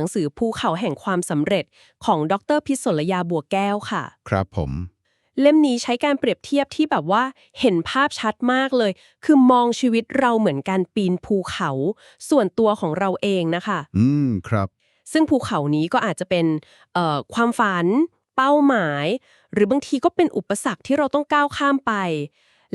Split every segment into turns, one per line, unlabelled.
หนังสือภูเขาแห่งความสำเร็จของดรพิศลยาบัวแก้วค่ะ
ครับผม
เล่มนี้ใช้การเปรียบเทียบที่แบบว่าเห็นภาพชัดมากเลย คือมองชีวิตเราเหมือนการปีนภูเขา ส่วนตัวของเราเองนะคะ
อืมครับ
ซึ่งภูเขานี้ก็อาจจะเป็นเอ่อความฝัน เป้าหมาย หรือบางทีก็เป็นอุปสรรคที่เราต้องก้าวข้ามไป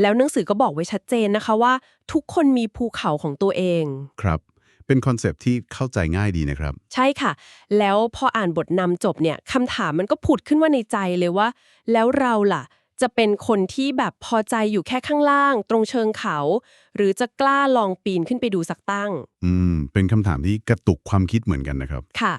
แล้วหนังสือก็บอกไว้ชัดเจนนะคะว่า ทุกคนมีภูเขาของตัวเอง
ครับ เป็นคอนเซปต์ที่เข้าใจง่ายดีนะครับ
ใช่ค่ะ แล้วพออ่านบทนำจบเนี่ยคำถามมันก็ผุดขึ้นมาในใจเลยว่า แล้วเราล่ะ จะเป็นคนที่แบบพอใจอยู่แค่ข้างล่าง ตรงเชิงเขา หรือจะกล้าลองปีนขึ้นไปดูสักตั้ง
อืม เป็นคำถามที่กระตุกความคิดเหมือนกันนะครับ
ค่ะ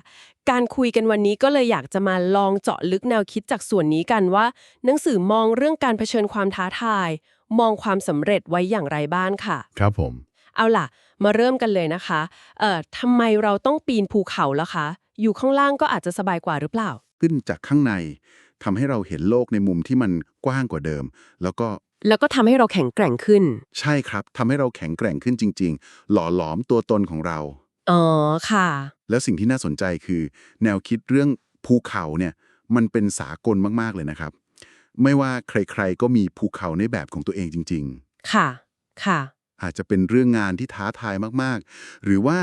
การคุยกันวันนี้ก็เลยอยากจะมาลองเจาะลึกแนวคิดจากส่วนนี้กันว่า หนังสือมองเรื่องการเผชิญความท้าทาย มองความสำเร็จไว้อย่างไรบ้างค่ะ
ครับผม
เอาล่ะ มาเริ่มกันเลยนะคะ เอ่อทำไมเราต้องปีนภูเขาล่ะคะ อยู่ข้างล่างก็อาจจะสบายกว่าหรือเปล่า
ขึ้นจากข้างในทำให้เราเห็นโลกในมุมที่มันกว้างกว่าเดิม แล้วก็
แล้วก็ทำให้เราแข็งแกร่งขึ้น
ใช่ครับทำให้เราแข็งแกร่งขึ้นจริง ๆ หล่อหลอมตัวตนของเรา
อ๋อ ค่ะ
แล้วสิ่งที่น่าสนใจคือ แนวคิดเรื่องภูเขาเนี่ยมันเป็นสากลมาก ๆ เลยนะครับ ไม่ว่าใครๆก็มีภูเขาในแบบของตัวเองจริง
ค่ะ ค่ะ
ๆ อาจจะเป็นเรื่องงานที่ท้าทายมากๆ หรือว่า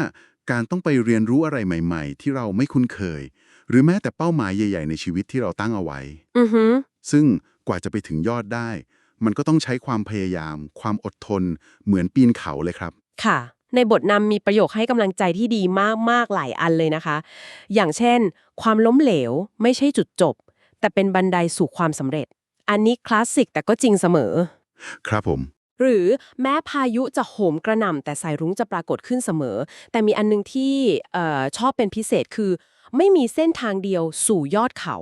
การต้องไปเรียนรู้อะไรใหม่ ๆ ที่เราไม่คุ้นเคย หรือแม้แต่เป้าหมายใหญ่ ๆ ในชีวิตที่เราตั้งเอาไว้
อือฮึ
ซึ่งกว่าจะไปถึงยอดได้ มันก็ต้องใช้ความพยายาม ความอดทน เหมือนปีนเขาเลยครับ
ค่ะ ในบทนำมีประโยคให้กำลังใจที่ดีมากๆหลายอันเลยนะคะ อย่างเช่น ความล้มเหลวไม่ใช่จุดจบ แต่เป็นบันไดสู่ความสำเร็จ อันนี้คลาสสิกแต่ก็จริงเสมอ
ครับผม
หรือแม้พายุจะโหมกระหน่ำแต่สายรุ้งจะปรากฏขึ้นเสมอ แต่มีอันนึงที่เอ่อชอบเป็นพิเศษคือ ไม่มีเส้นทางเดียวสู่ยอดเขา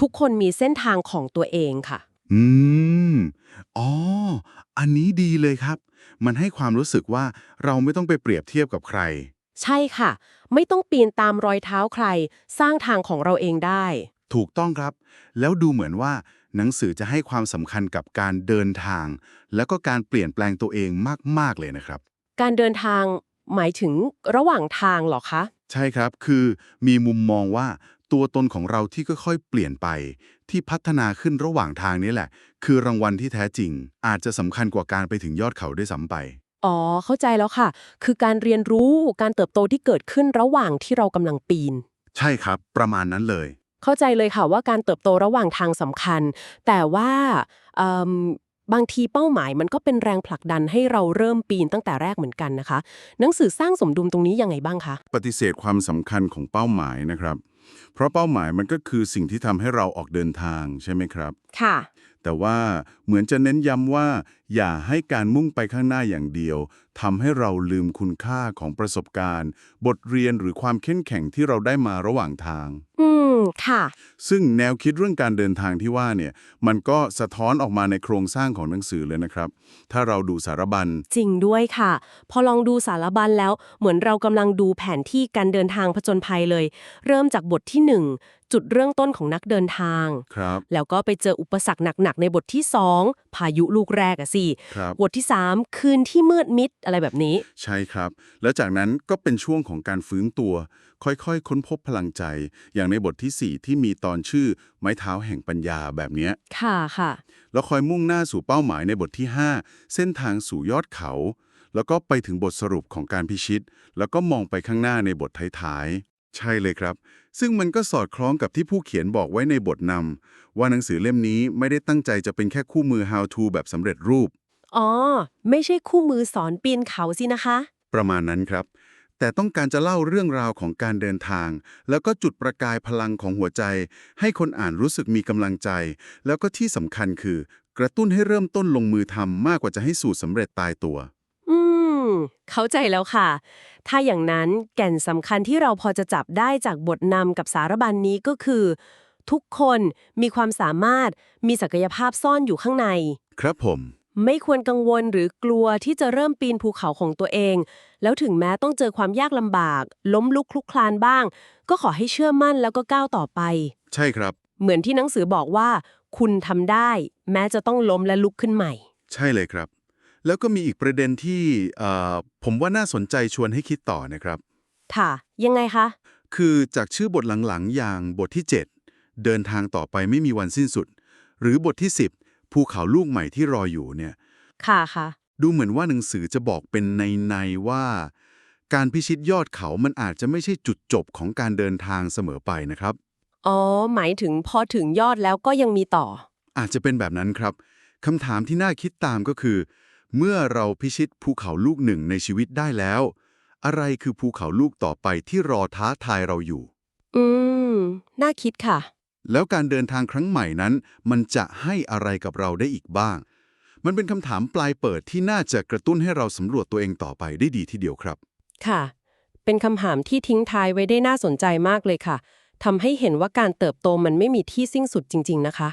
ทุกคนมีเส้นทางของตัวเองค่ะ
อืม อ๋อ อันนี้ดีเลยครับ มันให้ความรู้สึกว่าเราไม่ต้องไปเปรียบเทียบกับใคร
ใช่ค่ะ ไม่ต้องปีนตามรอยเท้าใคร สร้างทางของเราเองได้
ถูกต้องครับ แล้วดูเหมือนว่า หนังสือจะให้ความสำคัญกับการเดินทาง แล้วก็การเปลี่ยนแปลงตัวเองมาก ๆ เลยนะครับ
การเดินทางหมายถึงระหว่างทางเหรอคะ
ใช่ครับ คือมีมุมมองว่าตัวตนของเราที่ค่อยๆ เปลี่ยนไป ที่พัฒนาขึ้นระหว่างทางนี้แหละ คือรางวัลที่แท้จริง อาจจะสำคัญกว่าการไปถึงยอดเขาด้วยซ้ำไป
อ๋อ เข้าใจแล้วค่ะ คือการเรียนรู้การเติบโตที่เกิดขึ้นระหว่างที่เรากำลังปีน
ใช่ครับ ประมาณนั้นเลย
เข้าใจเลยค่ะว่าการเติบโตระหว่างทางสำคัญ แต่ว่าเอิ่มบางทีเป้าหมายมันก็เป็นแรงผลักดันให้เราเริ่มปีนตั้งแต่แรกเหมือนกันนะคะ หนังสือสร้างสมดุลตรงนี้ยังไงบ้างคะ
ปฏิเสธความสำคัญของเป้าหมายนะครับ เพราะเป้าหมายมันก็คือสิ่งที่ทำให้เราออกเดินทางใช่ไหมครับ
ค่ะ
แต่ว่าเหมือนจะเน้นย้ำว่า อย่าให้การมุ่งไปข้างหน้าอย่างเดียวทำให้เราลืมคุณค่าของประสบการณ์ บทเรียนหรือความเข้มแข็งที่เราได้มาระหว่างทาง
อืม ค่ะ
ซึ่งแนวคิดเรื่องการเดินทางที่ว่าเนี่ย มันก็สะท้อนออกมาในโครงสร้างของหนังสือเลยนะครับ ถ้าเราดูสารบัญ
จริงด้วยค่ะ พอลองดูสารบัญแล้ว เหมือนเรากำลังดูแผนที่การเดินทางผจญภัยเลย เริ่มจากบทที่หนึ่งจุดเริ่มต้นของนักเดินทาง
ครับ
แล้วก็ไปเจออุปสรรคหนักๆในบทที่ 2 พายุลูกแรกอะสิ
ครับ
บทที่ 3 คืนที่มืดมิดอะไรแบบนี้
ใช่ครับ แล้วจากนั้นก็เป็นช่วงของการฟื้นตัว ค่อยๆ ค้นพบพลังใจ อย่างในบทที่ 4 ที่มีตอนชื่อไม้เท้าแห่งปัญญาแบบเนี้ย
ค่ะค่ะ
แล้วคอยมุ่งหน้าสู่เป้าหมายในบทที่ 5 เส้นทางสู่ยอดเขา แล้วก็ไปถึงบทสรุปของการพิชิต แล้วก็มองไปข้างหน้าในบทท้ายๆ ใช่เลยครับ ซึ่งมันก็สอดคล้องกับที่ผู้เขียนบอกไว้ในบทนำว่าหนังสือเล่มนี้ไม่ได้ตั้งใจจะเป็นแค่คู่มือ how to แบบสำเร็จรูป
อ๋อ ไม่ใช่คู่มือสอนปีนเขาสินะคะ
ประมาณนั้นครับ แต่ต้องการจะเล่าเรื่องราวของการเดินทาง แล้วก็จุดประกายพลังของหัวใจ ให้คนอ่านรู้สึกมีกำลังใจ แล้วก็ที่สำคัญคือ กระตุ้นให้เริ่มต้นลงมือทำมากกว่าจะให้สูตรสำเร็จตายตัว
อื ม เข้าใจแล้วค่ะ ถ้าอย่างนั้นแก่นสำคัญที่เราพอจะจับได้จากบทนำกับสารบัญนนี้ก็คือ ทุกคนมีความสามารถมีศักยภาพซ่อนอยู่ข้างใน
ครับผม
ไม่ควรกังวลหรือกลัวที่จะเริ่มปีนภูเขาของตัวเอง แล้วถึงแม้ต้องเจอความยากลำบาก ล้มลุกคลุกคลานบ้าง ก็ขอให้เชื่อมั่นแล้วก็ก้าวต่อไป
ใช่ครับ
เหมือนที่หนังสือบอกว่า คุณทำได้ แม้จะต้องล้มและลุกขึ้นใหม่
ใช่เลยครับ แล้วก็มีอีกประเด็นที่เอ่อผมว่าน่าสนใจชวนให้คิดต่อนะครับ
ค่ะ ยังไงคะ
คือจากชื่อบทหลังๆ อย่างบทที่ 7 เดินทางต่อไปไม่มีวันสิ้นสุด หรือบทที่ 10 ภูเขาลูกใหม่ที่รออยู่เนี่ย
ค่ะค่ะ
ดูเหมือนว่าหนังสือจะบอกเป็นในในๆว่า การพิชิตยอดเขามันอาจจะไม่ใช่จุดจบของการเดินทางเสมอไปนะครับ
อ๋อ หมายถึงพอถึงยอดแล้วก็ยังมีต่อ
อาจจะเป็นแบบนั้นครับคำถามที่น่าคิดตามก็คือ เมื่อเราพิชิตภูเขาลูกหนึ่งในชีวิตได้แล้ว อะไรคือภูเขาลูกต่อไปที่รอท้าทายเราอยู่
อืม น่าคิดค่ะ
แล้วการเดินทางครั้งใหม่นั้น มันจะให้อะไรกับเราได้อีกบ้าง มันเป็นคำถามปลายเปิดที่น่าจะกระตุ้นให้เราสำรวจตัวเองต่อไปได้ดีทีเดียวครับ
ค่ะ เป็นคำถามที่ทิ้งท้ายไว้ได้น่าสนใจมากเลยค่ะทำให้เห็นว่าการเติบโตมันไม่มีที่สิ้นสุดจริง ๆ นะคะ